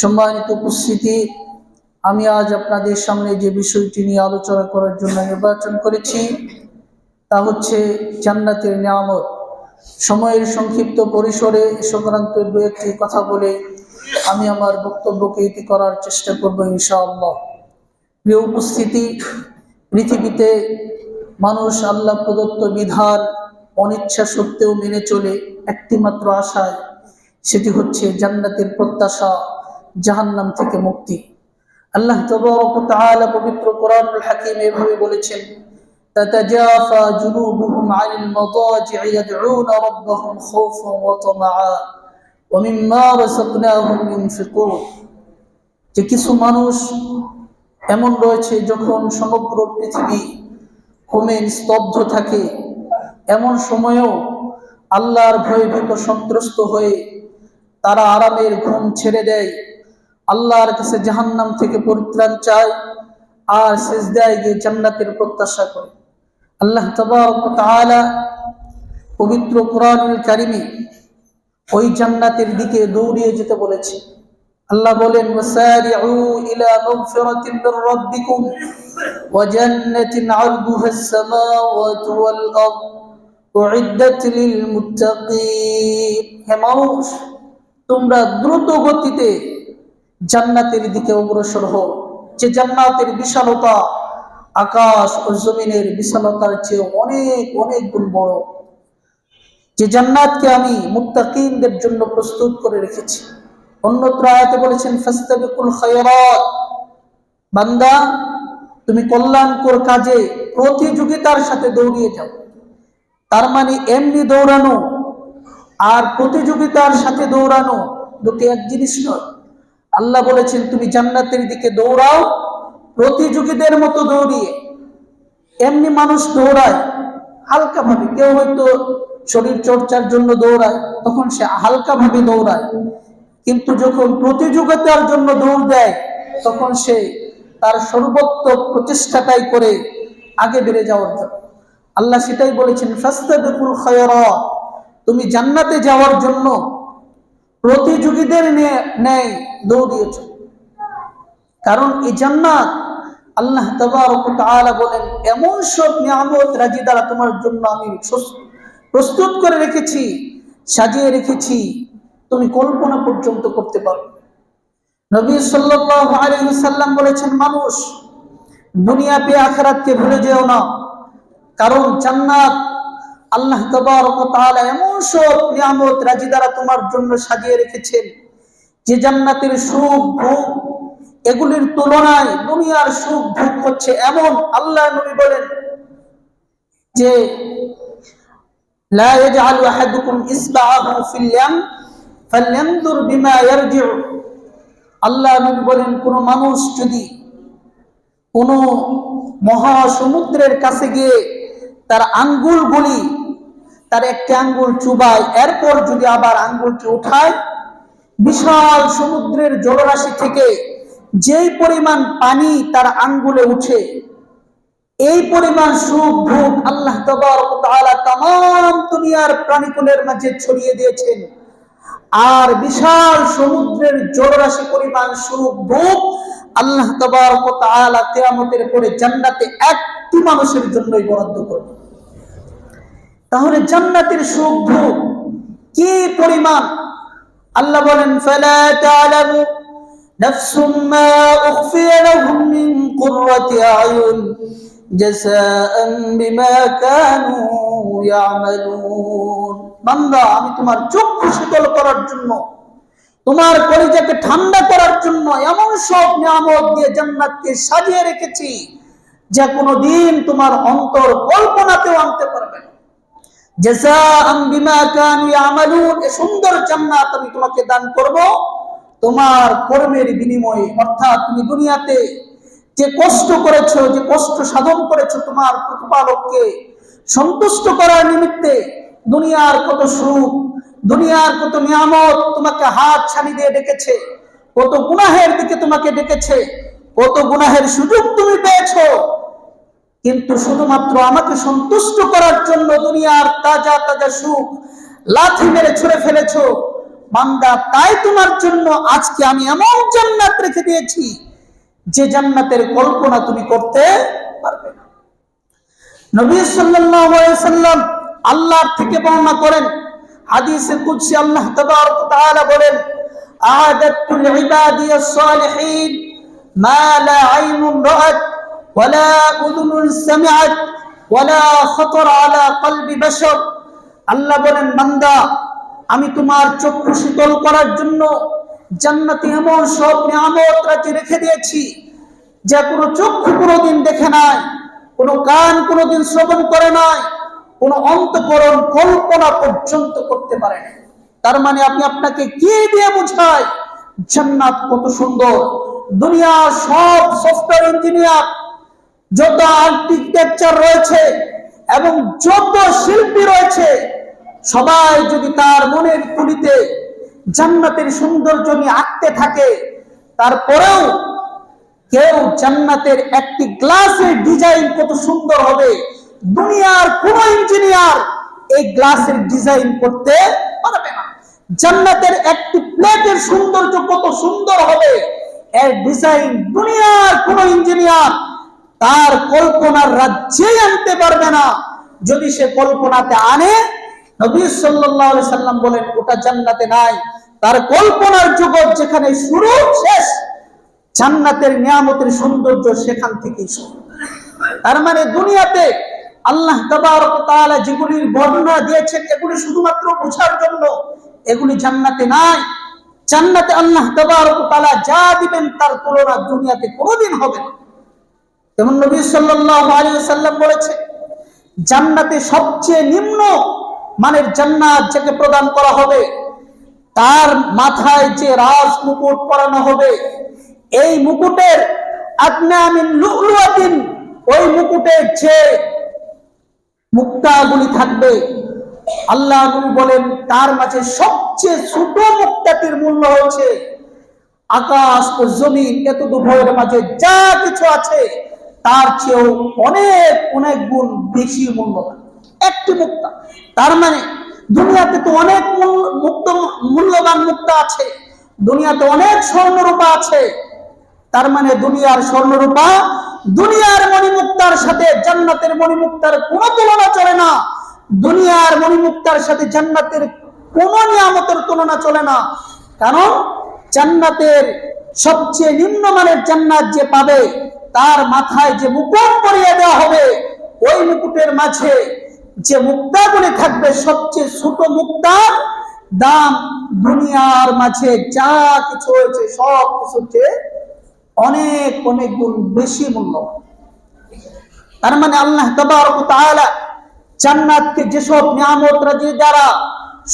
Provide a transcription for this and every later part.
সম্মানিত উপস্থিতি, আমি আজ আপনাদের সামনে যে বিষয়টি নিয়ে আলোচনা করার জন্য নির্বাচন করেছি, তা হচ্ছে জান্নাতের নিয়ামত। সময়ের সংক্ষিপ্ত পরিসরে সংক্রান্ত দু একটি কথা বলে আমি আমার বক্তব্যকে ইতি করার চেষ্টা করব ইনশাআল্লাহ। প্রিয় উপস্থিতি, পৃথিবীতে মানুষ আল্লাহ প্রদত্ত বিধান অনিচ্ছা সত্ত্বেও মেনে চলে একটিমাত্র আশায়, সেটি হচ্ছে জান্নাতের প্রত্যাশা। জাহান্নাম থেকে মুক্তি আল্লাহ তবারক ওয়া তাআলা পবিত্র কোরআনুল হাকিম এভাবে বলেছেন تتجافى جنوبهم عن المضاجع يدعون ربهم خوفا وطمعا ومما رزقناهم ينفقون যে কিছু মানুষ এমন রয়েছে যখন সমগ্র পৃথিবী হোমে স্তব্ধ থাকে এমন সময়েও আল্লাহর ভয়ে ভীত সন্ত্রস্ত হয়ে তারা আরামের ঘুম ছেড়ে দেয় আল্লাহর কাছে জাহান্নাম থেকে পরিত্রাণ চায় আর সেজদায় গিয়ে জান্নাতের প্রত্যাশা করে। আল্লাহ তাআলা পবিত্র কোরআনুল কারিমে ওই জান্নাতের দিকে দৌড়িয়ে যেতে বলেছে আল্লাহ বলেন ইলা তোমরা দ্রুত গতিতে জান্নাতের দিকে অগ্রসর হও যে জান্নাতের বিশালতা আকাশ ও জমিনের বিশালতার চেয়ে অনেক অনেক গুণ বড়। যে জান্নাতকে আমি মুত্তাকিনদের জন্য প্রস্তুত করে রেখেছি। অন্যত্র আয়াতে বলেছেন, ফাস্তাবিকুল খায়রাত। বান্দা, তুমি কল্যাণকর কাজে প্রতিযোগিতার সাথে দৌড়িয়ে যাও। তার মানে এমনি দৌড়ানো আর প্রতিযোগিতার সাথে দৌড়ানো দুটি এক জিনিস নয়। আল্লাহ বলেছেন, তুমি জান্নাতের দিকে দৌড়াও, প্রতিযোগীদের মতো দৌড়িয়ে। এমনি মানুষ দৌড়ায় হালকা ভাবে কেউ হয়তো শরীর চর্চার জন্য দৌড়ায়, তখন সে হালকা ভাবে দৌড়ায়। কিন্তু যখন প্রতিযোগিতার জন্য দৌড় দেয়, তখন সে তার সর্বোত্ত প্রচেষ্টাটাই করে আগে বেড়ে যাওয়ার জন্য। আল্লাহ সেটাই বলেছেন ফাস্তাবিকুল খায়রাত তুমি জান্নাতে যাওয়ার জন্য প্রতিযোগীদের ন্যায় দৌড়িয়েছ কারণ এই জান্নাত আল্লাহ বলেন, এমন সব নিয়ামত রাজি দ্বারা তোমার জন্য আমি প্রস্তুত করে রেখেছি, সাজিয়ে রেখেছি, তুমি কল্পনা পর্যন্ত করতে পারো নবী সাল্লাম বলেছেন, মানুষ দুনিয়া পেয়ে আখেরাতকে ভুলে যেও না। কারণ জান্নাত আল্লাহ তাবারক তাআলা এমন সব নিয়ামত রাজি দ্বারা তোমার জন্য সাজিয়ে রেখেছেন যে জান্নাতের সুখ, ভোগ এগুলির তুলনায় দুনিয়ার সুখ, ভোগ হচ্ছে এমন। আল্লাহ নবী বলেন যে, লা ইয়াজআলু আহাদুকুম আল্লাহ বলেন, কোন মানুষ যদি কোন কাছে গিয়ে তার তার একটি আঙ্গুল চুবায়। এরপর যদি আবার আঙ্গুলটি উঠায়, বিশাল সমুদ্রের জলরাশি থেকে যেই পরিমাণ পানি তার আঙ্গুলে উঠে, এই পরিমাণ সুখ ভোগ আল্লাহ তাম দুনিয়ার প্রাণীকুলের মাঝে ছড়িয়ে দিয়েছেন। আর বিশাল সমুদ্রের জলরাশি পরিমাণ সুখ ভোগ আল্লাহ তালা কেয়ামতের পরে জান্নাতে একটি মানুষের জন্যই বরাদ্দ করবে। তাহলে জান্নাতের সুখ ভোগ কি পরিমাণ? আল্লাহ বলেন, ফালা তাআলামু নাফসুম মা উখফিয়া লাহুম আয়ুন জাযাআন বিমা কানু ইয়ামালুন। আমি তোমার চক্ষু শীতল করার জন্য, তোমার কলিজাকে ঠান্ডা করার জন্য এমন সব নিয়ামত দিয়ে জান্নাতকে সাজিয়ে রেখেছি যা কোনো দিন তোমার অন্তর কল্পনাতেও আনতে পারবে না। সুন্দর জান্নাত আমি তোমাকে দান করব। তোমার কর্মের বিনিময়ে, অর্থাৎ তুমি দুনিয়াতে যে কষ্ট করেছ, যে কষ্ট সাধন করেছ তোমার প্রতিপালককে সন্তুষ্ট করার নিমিত্তে দুনিয়ার কত সুখ, দুনিয়ার কত নিয়ামত তোমাকে হাত ছানি দিয়ে ডেকেছে। কত গুনাহের দিকে তোমাকে ডেকেছে। কত গুনাহের সুযোগ তুমি পেয়েছ। কিন্তু শুধুমাত্র আমাকে সন্তুষ্ট করার জন্য দুনিয়ার তাজা তাজা সুখ লাথি মেরে ছুড়ে ফেলেছ। বান্দা, তাই তোমার জন্য আজকে আমি এমন জান্নাত রেখে দিয়েছি যে জান্নাতের কল্পনা তুমি করতে পারবে না। নবী সাল্লাম আল্লাহর থেকে বর্ণনা করেন, হাদিসে কুদসি আল্লাহ তাবারক তাআলা বলেন আ'াদাতু লিইবাদিয়াস সালিহিন, মা লা আইনুন রাআত। ওয়ালা উযুনুন সামিআত ওয়ালা খাতার আলা কলবি বাশার আল্লাহ বলেন, বান্দা, আমি তোমার চক্ষু শীতল করার জন্য জান্নাতে এমন সব নিয়ামত রাজি রেখে দিয়েছি, যা কোনো চক্ষু কোনোদিন দেখে নাই, কোনো কান কোনোদিন শ্রবণ করে নাই, কোনো অন্তকরণ কল্পনা পর্যন্ত করতে পারে না তার মানে আমি আপনাকে কি দিয়ে বুঝাই জান্নাত কত সুন্দর। দুনিয়ার সব সফটওয়্যার ইঞ্জিনিয়ার যত আর্কিটেকচার রয়েছে এবং যত শিল্পী রয়েছে, সবাই যদি তার মনের তুলিতে জান্নাতের সৌন্দর্য নিয়ে আঁকতে থাকে, তারপরেও কেউ জান্নাতের একটি গ্লাসের ডিজাইন কত সুন্দর হবে, দুনিয়ার কোন ইঞ্জিনিয়ার এই গ্লাসের ডিজাইন করতে পারবে না। জান্নাতের একটি প্লেটের সৌন্দর্য কত সুন্দর হবে, এর ডিজাইন দুনিয়ার কোন ইঞ্জিনিয়ার তার কল্পনার রাজ্যেই আনতে পারবে না। যদি সে কল্পনাতে আনে, নবী আলাইহি সাল্লাম বলেন, ওটা জান্নাতে নাই। তার কল্পনার জগৎ যেখানে শুরু, শেষ, জান্নাতের নিয়ামতের সৌন্দর্য সেখান থেকেই শুরু। তার মানে দুনিয়াতে আল্লাহ তাআলা যেগুলির বর্ণনা দিয়েছেন, এগুলি শুধুমাত্র বোঝার জন্য। এগুলি জান্নাতে নাই। জান্নাতে আল্লাহ তাআলা যা দিবেন, তার তুলনা দুনিয়াতে কোনোদিন হবে না। যেমন নবী সাল্লাম বলেছে, জান্নাতে সবচেয়ে নিম্ন মানের জান্নাত যাকে প্রদান করা হবে, তার মাথায় যে রাজ মুকুট পরানো হবে, এই মুকুটের আদনামিন ওই মুকুটের যে মুক্তাগুলি থাকবে, আল্লাহ বলেন, তার মাঝে সবচেয়ে ছোট মুক্তাটির মূল্য হচ্ছে আকাশ ও জমিন এত দুভয়ের মাঝে যা কিছু আছে। তার চেয়েও অনেক অনেক গুণ বেশি মূল্যবান। একটি মুক্তা। তার মানে দুনিয়াতে তো অনেক মুক্ত, মূল্যবান মুক্তা আছে। দুনিয়াতে অনেক স্বর্ণরূপা আছে। তার মানে দুনিয়ার স্বর্ণরূপা, দুনিয়ার মণিমুক্তার সাথে জান্নাতের মণিমুক্তার কোনো তুলনা চলে না। দুনিয়ার মণিমুক্তার সাথে জান্নাতের কোন নিয়ামতের তুলনা চলে না। কারণ, জান্নাতের সবচেয়ে নিম্নমানের জান্নাত যে পাবে তার মাথায় যে মুকুট পরিয়ে দেওয়া হবে, ওই মুকুটের মাঝে যে মুক্তা মুক্তাগুলি থাকবে, সবচেয়ে ছোট মুক্তার দাম দুনিয়ার মাঝে যা কিছু হয়েছে, সব কিছুর চেয়ে অনেক অনেক গুণ বেশি মূল্য তার মানে আল্লাহ জান্নাতকে যেসব নিয়ামত, রাজি দ্বারা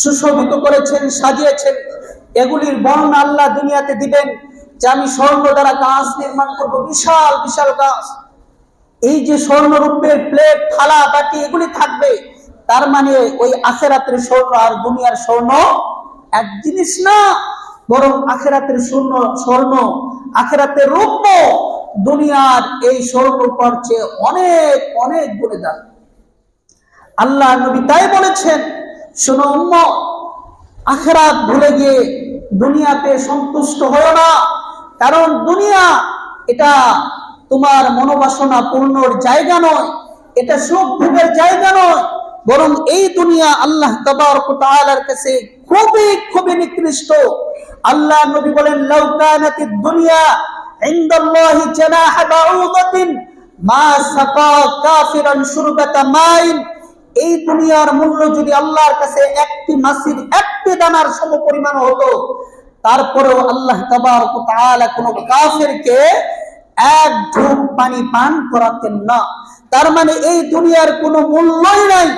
সুশোভিত করেছেন, সাজিয়েছেন, এগুলির বর্ণনা আল্লাহ দুনিয়াতে দিবেন। যে আমি স্বর্ণ দ্বারা গাছ নির্মাণ করব, বিশাল বিশাল গাছ। এই যে স্বর্ণরূপের প্লেট, থালা, বাটি, এগুলি থাকবে। তার মানে ওই আখেরাতের স্বর্ণ আর দুনিয়ার স্বর্ণ এক জিনিস না, বরং আখেরাতের স্বর্ণ স্বর্ণ, আখেরাতের রূপ দুনিয়ার এই স্বর্ণ রূপার চেয়ে অনেক অনেক গুণে দাম আল্লাহ নবী তাই বলেছেন, শোনো উম্ম আখেরাত ভুলে গিয়ে দুনিয়াতে সন্তুষ্ট হও না। কারণ দুনিয়া এটা তোমার মনোবাসনা পূর্ণর জায়গা নয়, এটা সুখ ভোগের জায়গা নয়, বরং এই দুনিয়া আল্লাহ তাআলার কাছে খুবই খুবই নিকৃষ্ট। আল্লাহ নবী বলেন, লাউ কানাতিদ দুনিয়া ইনদাল্লাহি মাইন। এই দুনিয়ার মূল্য যদি আল্লাহর কাছে একটি মাসির একটি দানার হতো তারপরেও আল্লাহ কোন কাফেরকে এক ঢোক পানি পান করাতেন না। তার মানে এই দুনিয়ার কোনো মূল্যই নাই।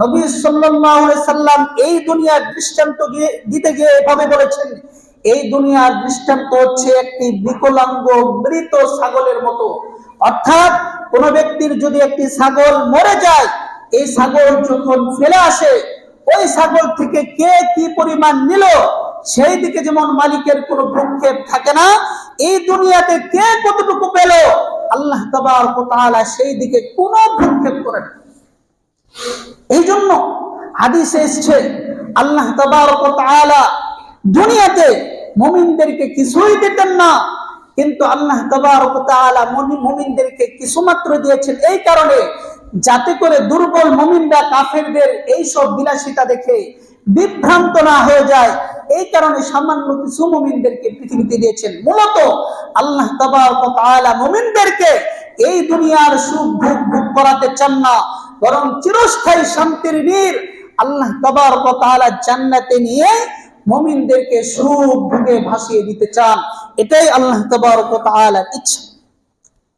নবী সাল্লাম এই দুনিয়ার দৃষ্টান্ত দিতে গিয়ে এভাবে বলেছেন, এই দুনিয়ার দৃষ্টান্ত হচ্ছে একটি বিকলাঙ্গ মৃত ছাগলের মতো। অর্থাৎ কোন ব্যক্তির যদি একটি ছাগল মরে যায়, এই ছাগল যখন ফেলে আসে, ওই ছাগল থেকে কে কি পরিমাণ নিল? সেই দিকে যেমন মালিকের কোনো ভ্রুক্ষেপ থাকে না, এই দুনিয়াতে কে কতটুকু পেল আল্লাহ তাআলা সেই দিকে কোনো ভ্রুক্ষেপ করেন। এই জন্য হাদিসে এসছে, আল্লাহ ওয়া দুনিয়াতে মুমিনদেরকে কিছুই দিতেন না, কিন্তু আল্লাহ মুমি- মুমিনদেরকে কিছুমাত্র দিয়েছেন এই কারণে যাতে করে দুর্বল মমিনরা কাফেরদের এই সব বিলাসিতা দেখে বিভ্রান্ত না হয়ে যায়। এই কারণে সামান্য কিছু মুমিনদেরকে পৃথিবীতে দিয়েছেন। মূলত আল্লাহ তাআলা মুমিনদেরকে এই দুনিয়ার সুখ ভোগ ভোগ করাতে চান না, বরং চিরস্থায়ী শান্তির নীর আল্লাহ তাবারক ওয়া তাআলা জান্নাতে নিয়ে মুমিনদেরকে সুখ ভোগে ভাসিয়ে দিতে চান। এটাই আল্লাহ তাবারক ওয়া তাআলার ইচ্ছা।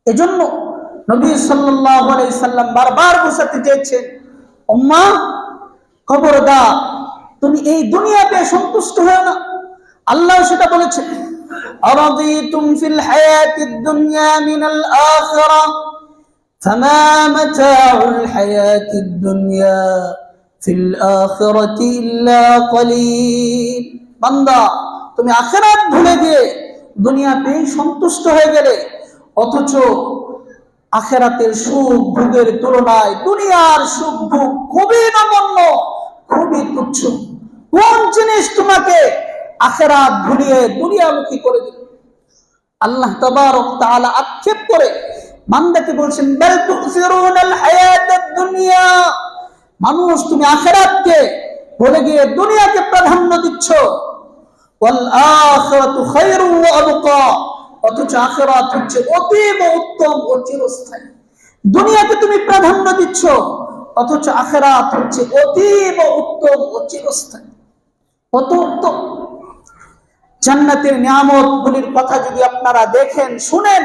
এজন্য নবী আলাইহি সাল্লাম বারবার বোঝাতে চেয়েছেন, উম্মা, খবরদার তুমি এই দুনিয়াতে সন্তুষ্ট হও না আল্লাহ সেটা বলেছেন أرضيتم في الحياة الدنيا من الآخرة فما متاع الحياة الدنيا في الآخرة إلا قليل বান্দা তুমি আখেরাত ভুলে গিয়ে দুনিয়াতে সন্তুষ্ট হয়ে গেলে অথচ আখেরাতের সুখ ভোগের তুলনায় দুনিয়ার সুখ ভোগ খুবই নগণ্য খুবই তুচ্ছ কোন জিনিস তোমাকে আখেরাত ভুলিয়ে দুনিয়ামুখী করে দিল? আল্লাহ তাআলা আক্ষেপ করে বান্দাকে বলছেন, বাল দুনিয়া। মানুষ, তুমি আখেরাতকে ভুলে গিয়ে দুনিয়াকে প্রাধান্য দিচ্ছ। অথচ আখেরাত হচ্ছে অতীব উত্তম ও চিরস্থায়ী। দুনিয়াকে তুমি প্রাধান্য দিচ্ছ, অথচ আখেরাত হচ্ছে অতীব উত্তম ও চিরস্থায়ী। কত উত্তম জান্নাতের নিয়ামত গুলির কথা যদি আপনারা দেখেন, শুনেন,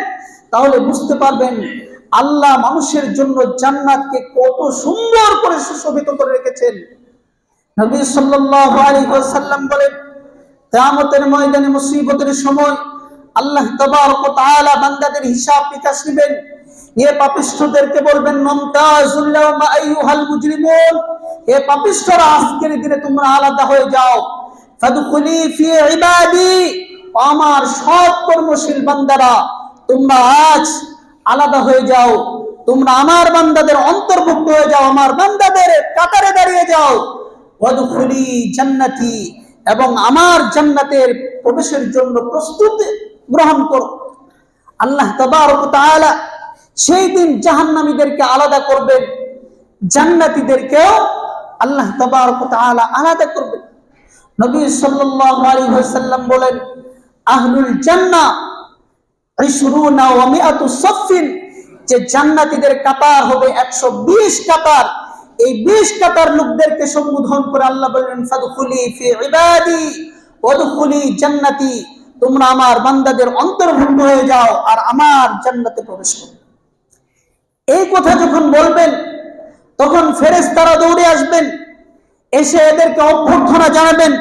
তাহলে বুঝতে পারবেন আল্লাহ মানুষের জন্য জান্নাতকে কত সুন্দর করে সুশোভিত করে রেখেছেন। নবী সাল্লাল্লাহু আলাইহি ওয়াসাল্লাম বলেন, কিয়ামতের ময়দানে মুসিবতের সময় আল্লাহ তাবারক ওয়া তাআলা বান্দাদের হিসাব নিকাশ নেবেন। এ পাপিষ্ঠদেরকে বলবেন, মুমতাজুল লাহুমা আইয়ুহাল মুজরিমুন। এ পাপিষ্ঠরা, আজকের দিনে তোমরা আলাদা হয়ে যাও। ফাদখুলি ফি ইবাদি আমার সৎ কর্মশীল বান্দারা, তোমরা আজ আলাদা হয়ে যাও। তোমরা আমার বান্দাদের অন্তর্ভুক্ত হয়ে যাও, আমার বান্দাদের কাতারে দাঁড়িয়ে যাও। ওয়াদখুলি জান্নাতি, এবং আমার জান্নাতের প্রবেশের জন্য প্রস্তুতি গ্রহণ করো। আল্লাহ তাআলা সেই দিন জাহান্নামীদেরকে আলাদা করবেন, জান্নাতীদেরকেও আল্লাহ তাআলা আলাদা করবেন নবী সাল্লাল্লাহু আলাইহি ওয়াসাল্লাম বলেন, আহলুল জান্নাহ ইশরুনা ওয়া মিআতু সাফিন যে জান্নাতীদের কাতার হবে 120 কাতার। এই 20 কাতার লোকদেরকে সম্বোধন করে আল্লাহ বললেন ফাদখুলি ফি ইবাদি, ওয়াদখুলি জান্নাতি, তোমরা আমার বান্দাদের অন্তর্ভুক্ত হয়ে যাও আর আমার জান্নাতে প্রবেশ করো। এই কথা যখন বলবেন তখন ফেরেশতারা দৌড়ে আসবেন এসে এদেরকে অভ্যর্থনা জানাবেন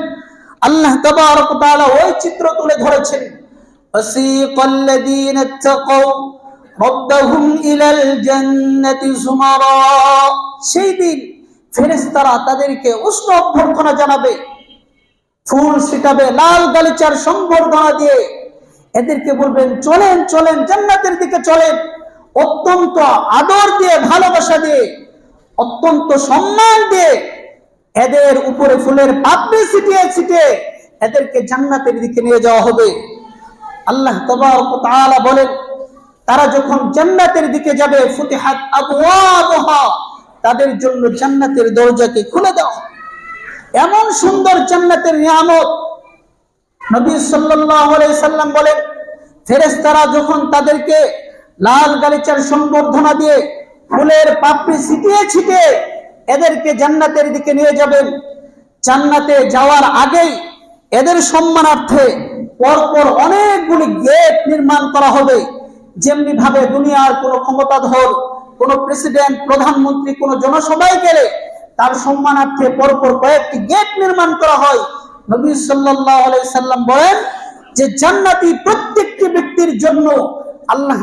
আল্লাহ তাবারক ওয়া তাআলা ওই চিত্র তুলে ধরেছেন وسيق الذين اتقوا ربهم إلى الجنة زمرا সেই দিন ফেরেশতারা তাদেরকে উষ্ণ অভ্যর্থনা জানাবে ফুল ছিটাবে লাল গালিচার সম্বর্ধনা দিয়ে এদেরকে বলবেন চলেন চলেন জান্নাতের দিকে চলেন অত্যন্ত আদর দিয়ে ভালোবাসা দিয়ে অত্যন্ত সম্মান দিয়ে এদের উপরে ফুলের পাপড়ি ছিটিয়ে ছিটিয়ে এদেরকে জান্নাতের দিকে নিয়ে যাওয়া হবে। আল্লাহ তাআলা বলেন, তারা যখন জান্নাতের দিকে যাবে, ফুতিহাত আবওয়াবুহা, তাদের জন্য জান্নাতের দরজাকে খুলে দাও। এমন সুন্দর জান্নাতের নিয়ামত নবী সাল্লাম বলেন, ফেরেশতারা যখন তাদেরকে লাল গালিচার সম্বর্ধনা দিয়ে ফুলের পাপড়ি ছিটিয়ে ছিটিয়ে এদেরকে জান্নাতের দিকে নিয়ে যাবেন জান্নাতে যাওয়ার আগেই এদের সম্মানার্থে পরপর অনেকগুলি গেট নির্মাণ করা হবে। যেমনি ভাবে দুনিয়ার কোনো ক্ষমতাধর, কোন প্রেসিডেন্ট, প্রধানমন্ত্রী, কোন জনসভায় গেলে তার সম্মানার্থে পরপর কয়েকটি গেট নির্মাণ করা হয়। নবী আলাইহি সাল্লাম বলেন যে, জান্নাতি প্রত্যেকটি ব্যক্তির জন্য আল্লাহ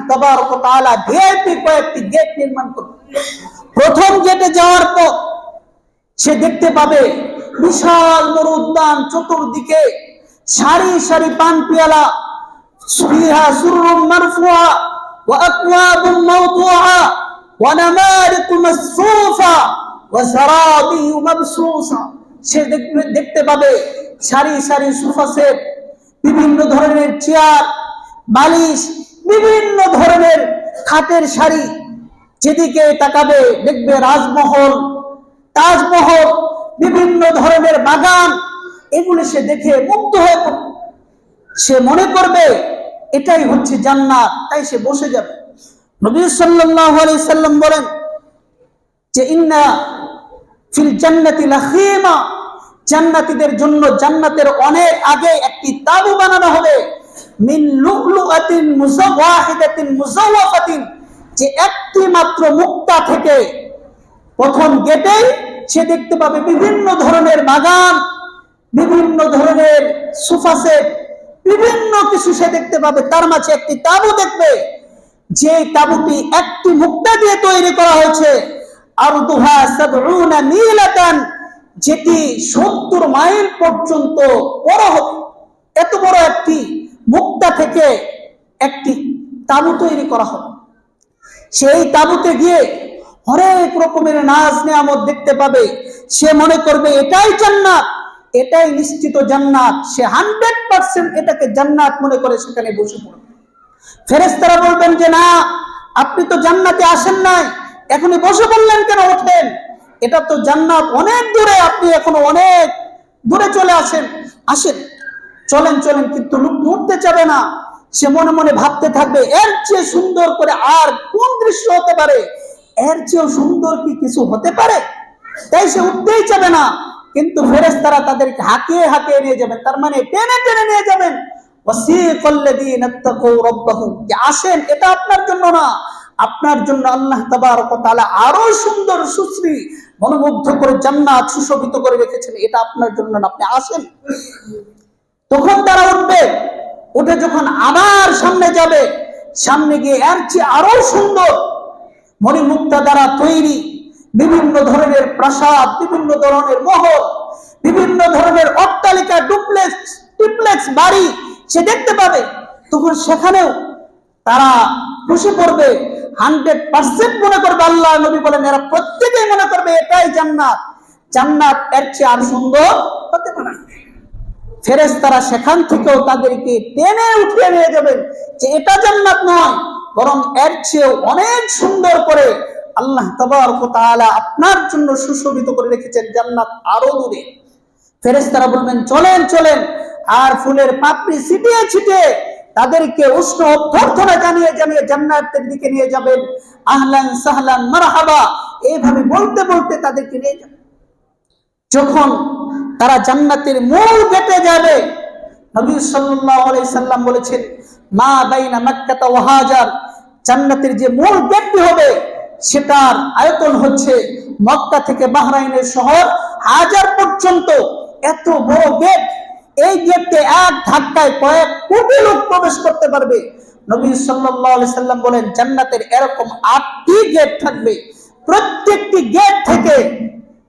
কয়েকটি গেট নির্মাণ করবেন প্রথম গেটে যাওয়ার পর সে দেখতে পাবে বিশাল মরু উদ্যান, চতুর্দিকে সারি সারি পান পিয়ালা বিভিন্ন ধরনের চেয়ার, বালিশ বিভিন্ন ধরনের খাটের শাড়ি যেদিকে তাকাবে দেখবে রাজমহল, তাজমহল, বিভিন্ন ধরনের বাগান, এগুলি সে দেখে মুগ্ধ হয়ে। সে মনে করবে, এটাই হচ্ছে জান্নাত, তাই সে বসে যাবে। নবী আলাইহি সাল্লাম বলেন যে, ইন্না ফিল জান্নাতি লাখিমা। জান্নাতীদের জন্য জান্নাতের অনেক আগে একটি তাবু বানানো হবে। মিন লুকলুআতিন মুজাওয়াহিদাতিন মুজাওয়াফাতিন, যে একটি মাত্র মুক্তা থেকে প্রথম গেটেই সে দেখতে পাবে বিভিন্ন ধরনের বাগান, বিভিন্ন ধরনের সোফা সেট বিভিন্ন কিছু সে দেখতে পাবে। তার মাঝে একটি তাবু দেখবে যে তাবুটি একটি মুক্তা দিয়ে তৈরি করা হয়েছে। আর দুহা সাবউনা মিলাতান যেটি সত্তর মাইল পর্যন্ত বড় হবে। এত বড় একটি মুক্তা থেকে একটি তাবু তৈরি করা হবে সেই তাবুতে গিয়ে হরেক রকমের নাজ নেয়ামত দেখতে পাবে। সে মনে করবে, এটাই জান্নাত, এটাই নিশ্চিত জান্নাত। সে হান্ড্রেড পার্সেন্ট এটাকে জান্নাত মনে করে সেখানে বসে পড়বে ফেরেস্তারা বলবেন যে, না, আপনি তো জান্নাতে আসেন নাই। এখনই বসে বললেন কেন? ওঠেন এটা তো জান্নাত অনেক দূরে, আপনি এখনও অনেক দূরে চলে আসেন। আসেন। চলেন চলেন, কিন্তু লোক উঠতে যাবে না। সে মনে মনে ভাবতে থাকবে, এর চেয়ে সুন্দর করে আর কোন দৃশ্য হতে পারে? এর চেয়েও সুন্দর কি কিছু হতে পারে? তাই সে উঠতেই যাবে না। কিন্তু ফেরেশতারা তাদেরকে হাঁকিয়ে হাঁকিয়ে নিয়ে যাবেন তার মানে টেনে টেনে নিয়ে যাবেন। আসেন, এটা আপনার জন্য না। আপনার জন্য আল্লাহ তাআলা আরও সুন্দর, সুশ্রী, মনোমুগ্ধ করে জান্নাত সুশোভিত করে রেখেছেন। এটা আপনার জন্য না। আপনি আসেন। তখন তারা উঠবে। উঠে যখন আবার সামনে যাবে, সামনে গিয়ে এর চেয়ে আরও সুন্দর মণিমুক্তা দ্বারা তৈরি বিভিন্ন ধরনের প্রাসাদ, বিভিন্ন ধরনের মহল, বিভিন্ন ধরনের অট্টালিকা ডুপ্লেক্স ট্রিপ্লেক্স বাড়ি সে দেখতে পাবে। তখন সেখানেও তারা বসে পড়বে। হান্ড্রেড পার্সেন্ট মনে করবে আল্লাহ নবী বলেন, এরা প্রত্যেকেই মনে করবে এটাই জান্নাত। জান্নাত এর চেয়ে আর সুন্দর হতে পারে না। ফেরেশতারা সেখান থেকেও তাদেরকে টেনে উঠিয়ে নিয়ে যাবেন যে এটা জান্নাত নয়, বরং এর চেয়েও অনেক সুন্দর করে আল্লাহ তাআলা আপনার জন্য সুশোভিত করে রেখেছেন জান্নাত আরও দূরে। ফেরেশতারা বলবেন, চলেন চলেন। আর ফুলের পাপড়ি ছিটিয়ে ছিটিয়ে তাদেরকে উষ্ণ অভ্যর্থনা জানিয়ে জানিয়ে জান্নাতের দিকে নিয়ে যাবেন। আহলান সাহলান মারহাবা, এইভাবে বলতে বলতে তাদেরকে নিয়ে যাবেন। যখন তারা জান্নাতের মূল গেটে যাবে, নবী সাল্লাল্লাহু আলাইহি সাল্লাম বলেছেন, মা বাইনা মক্কা ওয়া হাজার। জান্নাতের যে মূল গেটটি হবে, সেটার আয়তন হচ্ছে মক্কা থেকে বাহরাইনের শহর হাজার পর্যন্ত। এত বড় গেট, এই গেটে এক ধাক্কায় কয়েক কোটি লোক প্রবেশ করতে পারবে। নবী সাল্লাল্লাহু আলাইহি সাল্লাম বলেন, জান্নাতের এরকম আটটি গেট থাকবে। প্রত্যেকটি গেট থেকে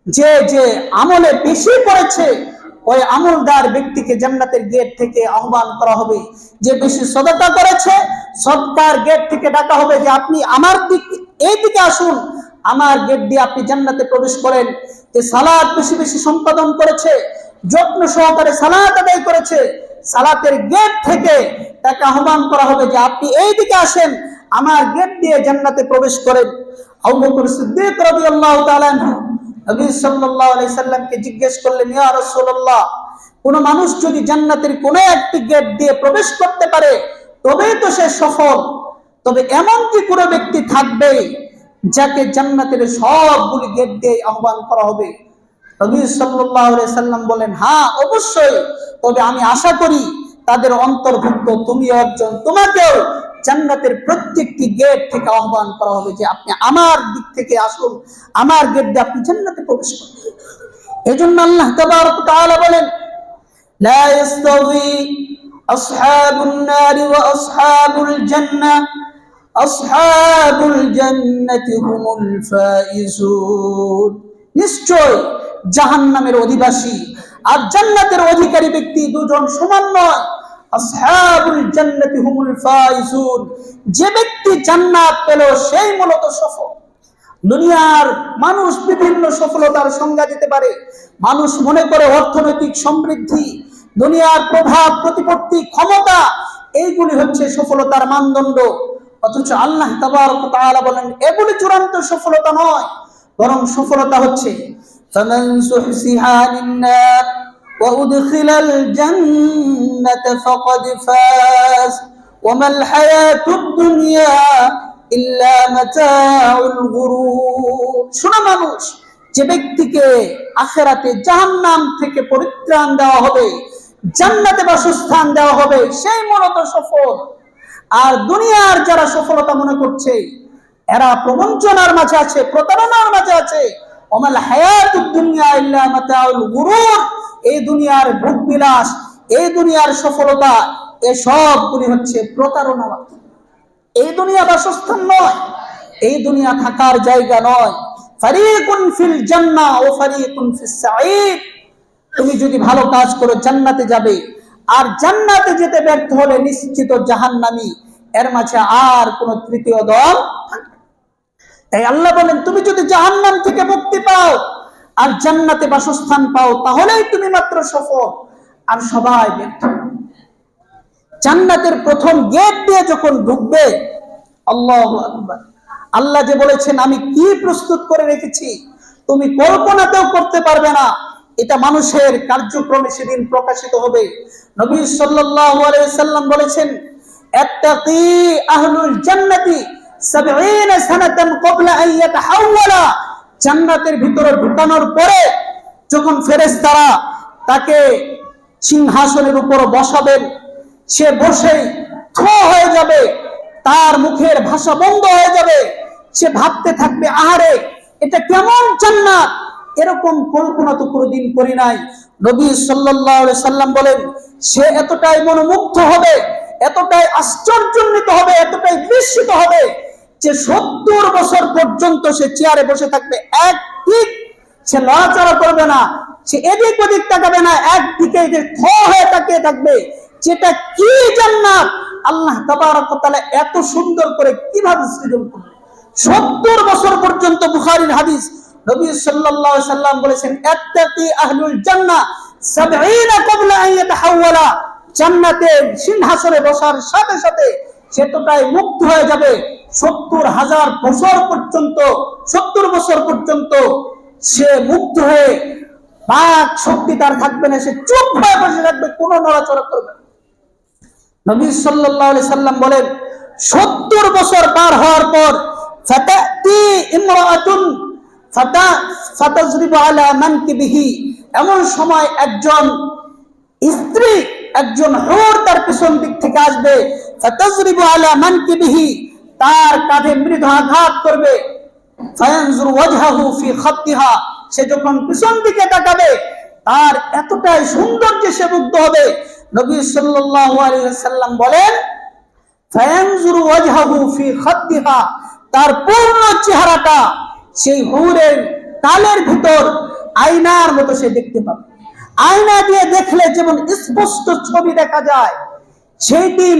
যে যে আমলে বেশি করেছে ওই আমলদার ব্যক্তিকে জান্নাতের গেট থেকে আহ্বান করা হবে। যে বেশি সদকা করেছে সদকার গেট থেকে ডাকা হবে যে আপনি আমার দিক, এই দিকে আসুন। আমার গেট দিয়ে আপনি জান্নাতে প্রবেশ করেন। যে সালাদ বেশি বেশি সম্পাদন করেছে, যত্ন সহকারে সালাত আদায় করেছে, সালাতের গেট থেকে তাকে আহ্বান করা হবে যে আপনি এই দিকে আসেন, আমার গেট দিয়ে জান্নাতে প্রবেশ করেন। আবু বকর সিদ্দিক রাদিয়াল্লাহু তাআলা নবী আলাইহি সাল্লামকে জিজ্ঞেস করলেন, ইয়া রাসূলুল্লাহ, কোন মানুষ যদি জান্নাতের একটি গেট দিয়ে প্রবেশ করতে পারে, তবেই তো সে সফল। তবে এমন কি কোনো ব্যক্তি থাকবে যাকে জান্নাতের সবগুলি গেট দিয়ে আহ্বান করা হবে? নবী সাল্লাম বলেন হ্যাঁ অবশ্যই। তবে আমি আশা করি তাদের অন্তর্ভুক্ত তুমি একজন তোমাকেও জান্নাতের প্রত্যেকটি গেট থেকে আহ্বান করা হবে যে আপনি আমার দিক থেকে আসুন, আমার গেট দিয়ে আপনি জান্নাতে প্রবেশ করুন। এজন্য আল্লাহ তাবারক তাআলা বলেন, লা ইস্তাওয়ি আসহাবুন নারি ওয়া আসহাবুল জান্নাহ আসহাবুল জান্নাতি হুমুল ফাইজুন। নিশ্চয় জাহান্নামের অধিবাসী আর জান্নাতের অধিকারী ব্যক্তি দুজন সমান নয়। আসহাবুল জান্নাতি হুমুল ফাইজুন। যে ব্যক্তি জান্নাত পেল, সেই মূলত সফল। দুনিয়ার মানুষ বিভিন্ন সফলতার সংজ্ঞা দিতে পারে। মানুষ মনে করে অর্থনৈতিক সমৃদ্ধি, দুনিয়ার প্রভাব, প্রতিপত্তি, ক্ষমতা, এইগুলি হচ্ছে সফলতার মানদণ্ড। অথচ আল্লাহ তাআলা বলেন, এগুলি চূড়ান্ত সফলতা নয়, বরং সফলতা হচ্ছে। فمن زحزح عن النار وأدخل الجنة فقد فاز وما الحياة الدنيا إلا متاع الغرور শোনা মানুষ যে ব্যক্তিকে আখেরাতে জাহান্নাম থেকে পরিত্রাণ দেওয়া হবে জান্নাতে বাসস্থান দেওয়া হবে সেই মূলত সফল আর দুনিয়ার যারা সফলতা মনে করছে এরা প্রবঞ্চনার মাঝে আছে প্রতারণার মাঝে আছে ওমাল হায়াতুদ দুনিয়া ইল্লা মাতাউল গুরুর এই দুনিয়ার ভোগ বিলাস, এই দুনিয়ার সফলতা এই সবগুলি হচ্ছে প্রতারণা এই দুনিয়া বাসস্থান নয়, এই দুনিয়া থাকার জায়গা নয়। ফারিকুন ফিল জান্নাহ ও ফারিকুন ফিস সাঈদ। তুমি যদি ভালো কাজ করো জান্নাতে যাবে, আর জান্নাতে যেতে ব্যর্থ হলে নিশ্চিত জাহান্নামী, এর মাঝে আর কোন তৃতীয় দল তাই আল্লাহ বলেন, তুমি যদি জাহান্নাম থেকে মুক্তি পাও আর জান্নাতে বাসস্থান পাও, তাহলেই তুমি মাত্র সফল। আর সবাই ব্যর্থ। জান্নাতের প্রথম গেট দিয়ে যখন ঢুকবে, আল্লাহ আল্লাহ যে বলেছেন, আমি কি প্রস্তুত করে রেখেছি? তুমি কল্পনাতেও করতে পারবে না। এটা মানুষের কার্যক্রমে সেদিন প্রকাশিত হবে। নবী সাল্লাম বলেছেন আহলুল জান্নাতি 70 সানাতান ক্বাবলা আন ইয়াতাহাওয়ালা জান্নাতের ভিতরে ঢুকানোর পরে যখন ফেরেশতারা তাকে সিংহাসনের উপর বসাবেন, সে বসেই থ হয়ে যাবে, তার মুখের ভাষা বন্ধ হয়ে যাবে। সে ভাবতে থাকবে, আহারে, এটা কেমন জান্নাত? এরকম কল্পনা তো কোনোদিন করি নাই। নবী আলাইহি সাল্লাম বলেন, সে এতটাই মনোমুগ্ধ হবে, এতটাই আশ্চর্যান্বিত হবে, এতটাই বিস্মিত হবে যে সত্তর বছর পর্যন্ত সে চেয়ারে বসে থাকবে, এক ঠিক সে লড়াচড়া করবে না, সে এদিক ওদিক তাকাবে না একদিকে থ হয়ে তাকিয়ে থাকবে। যেটা কি জান্নাত? আল্লাহ তাবারক এত সুন্দর করে কীভাবে সৃজন করলেন সত্তর বছর পর্যন্ত বুখারীর হাদিস নবী সাল্লাল্লাহু সাল্লাম বলেছেন আত্তাকি আহলুল জান্নাহ 70 ক্বাবলা আন ইয়াতাহাওয়ালা। জান্নাতের সিংহাসনে বসার সাথে সাথে সে তোটাই মুক্ত হয়ে যাবে। সত্তর হাজার বছর পর্যন্ত, সত্তর বছর পর্যন্ত সে মুক্ত হয়ে বাক শক্তি তার থাকবে না, সে চুপ হয়ে বসে থাকবে, কোনো নড়াচড়া করবে নবী আলাইহি সাল্লাম বলেন 70 বছর পার হওয়ার পর এমন সময় একজন স্ত্রী একজন হুর তার পিছন দিক থেকে আসবে। ফাতাজরিবু আলা মানকিবিহি, তার কাঁধে মৃদু আঘাত করবে। ফায়ানজুর ওয়াজহাহু ফি খাত্তিহা, সে যখন পিছন দিকে তাকাবে, তার এতটাই সুন্দর যে সে মুগ্ধ হবে। নবী সাল্লাল্লাহু আলাইহি সাল্লাম বলেন, ফায়ানজুর ওয়াজহাহু ফি খাত্তিহা, তার পূর্ণ চেহারাটা সেই হুরের তালের ভিতর আয়নার মতো সে দেখতে পাবে। আয়না দিয়ে দেখলে যেমন স্পষ্ট ছবি দেখা যায়, সেই দিন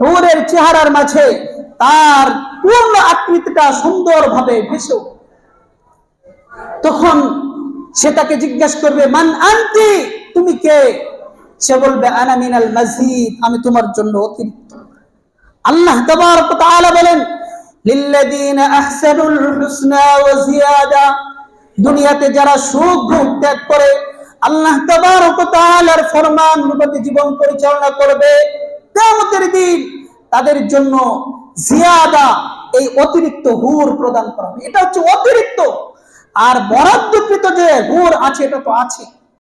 হুরের চেহারার মাঝে তার পূর্ণ আকৃতিটা সুন্দরভাবে ভেসে। তখন সে তাকে জিজ্ঞাসা করবে, মান আন্টি তুমি কে? সে বলবে, আনা মিনাল মসজিদ আমি তোমার জন্য অতিরিক্ত। আল্লাহ তাআলা বলেন, লিল্লাযীনা আহসানুল হুসনা ওয়া জিয়াদা দুনিয়াতে যারা সুখ ভোগ ত্যাগ করে আল্লাহ তাবার ফরমান অনুপাতে জীবন পরিচালনা করবে। কেমতের দিন তাদের জন্য জিয়াদা, এই অতিরিক্ত হুর প্রদান করা হবে। এটা হচ্ছে অতিরিক্ত। আর বরাদ্দকৃত যে হুর আছে, এটা তো আছে।